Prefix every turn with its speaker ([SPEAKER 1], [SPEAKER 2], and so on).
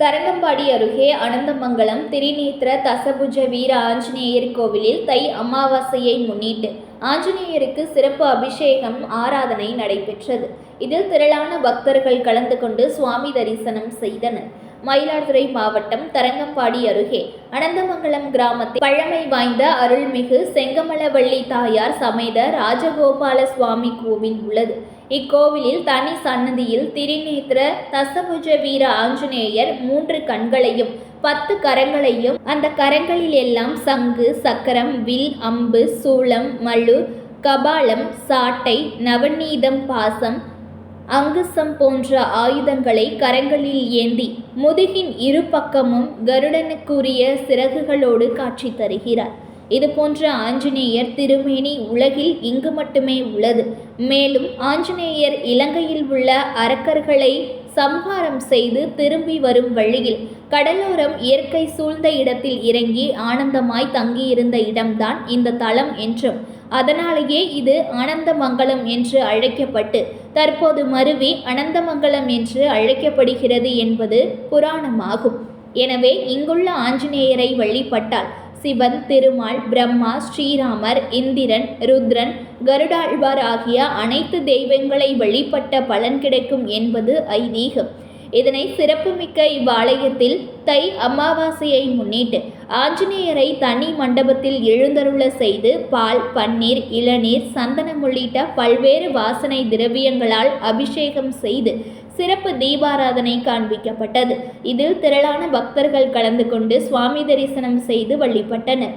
[SPEAKER 1] Tharangambadi அருகே அனந்தமங்கலம் திரிநேத்திர தசபுஜ வீர ஆஞ்சநேயர் கோவிலில் தை அமாவாசையை முன்னிட்டு ஆஞ்சநேயருக்கு சிறப்பு அபிஷேகம் ஆராதனை நடைபெற்றது. இதில் திரளான பக்தர்கள் கலந்து கொண்டு சுவாமி தரிசனம் செய்தனர். மயிலாடுதுறை மாவட்டம் தரங்கம்பாடி அருகே அனந்தமங்கலம் கிராமத்தில் பழமை வாய்ந்த அருள்மிகு செங்கமலவள்ளி தாயார் சமேத ராஜகோபால சுவாமி கோவில் உள்ளது. இக்கோவிலில் தனி சன்னதியில் திரிநேத்திர தசபுஜ வீர ஆஞ்சநேயர் மூன்று கண்களையும் பத்து கரங்களையும் அந்த கரங்களில் எல்லாம் சங்கு சக்கரம் வில் அம்பு சூளம் மழு கபாலம் சாட்டை நவநீதம் பாசம் அங்குசம் போன்ற ஆயுதங்களை கரங்களில் ஏந்தி முதுகின் இரு பக்கமும் கருடனுக்குரிய சிறகுகளோடு காட்சி தருகிறார். இது போன்ற ஆஞ்சநேயர் திருமேனி உலகில் இங்கு மட்டுமே உள்ளது. மேலும் ஆஞ்சநேயர் இலங்கையில் உள்ள அரக்கர்களை சம்ஹாரம் செய்து திரும்பி வரும் வழியில் கடலோரம் இயற்கை சூழ்ந்த இடத்தில் இறங்கி ஆனந்தமாய் தங்கியிருந்த இடம்தான் இந்த தலம் என்றும் அதனாலேயே இது ஆனந்தமங்கலம் என்று அழைக்கப்பட்டு தற்போது மருவி அனந்தமங்கலம் என்று அழைக்கப்படுகிறது என்பது புராணமாகும். எனவே இங்குள்ள ஆஞ்சநேயரை வழிபட்டால் சிவன் திருமால் பிரம்மா ஸ்ரீராமர் இந்திரன் ருத்ரன் கருடாழ்வார் ஆகிய அனைத்து தெய்வங்களை வழிபட்ட பலன் கிடைக்கும் என்பது ஐதீகம். இதனை சிறப்புமிக்க இவ்வாலயத்தில் தை அமாவாசையை முன்னிட்டு ஆஞ்சநேயரை தனி மண்டபத்தில் எழுந்தருள செய்து பால் பன்னீர் இளநீர் சந்தனம் உள்ளிட்ட பல்வேறு வாசனை திரவியங்களால் அபிஷேகம் செய்து சிறப்பு தீபாராதனை காண்பிக்கப்பட்டது. இதில் திரளான பக்தர்கள் கலந்து கொண்டு சுவாமி தரிசனம் செய்து வழிபட்டனர்.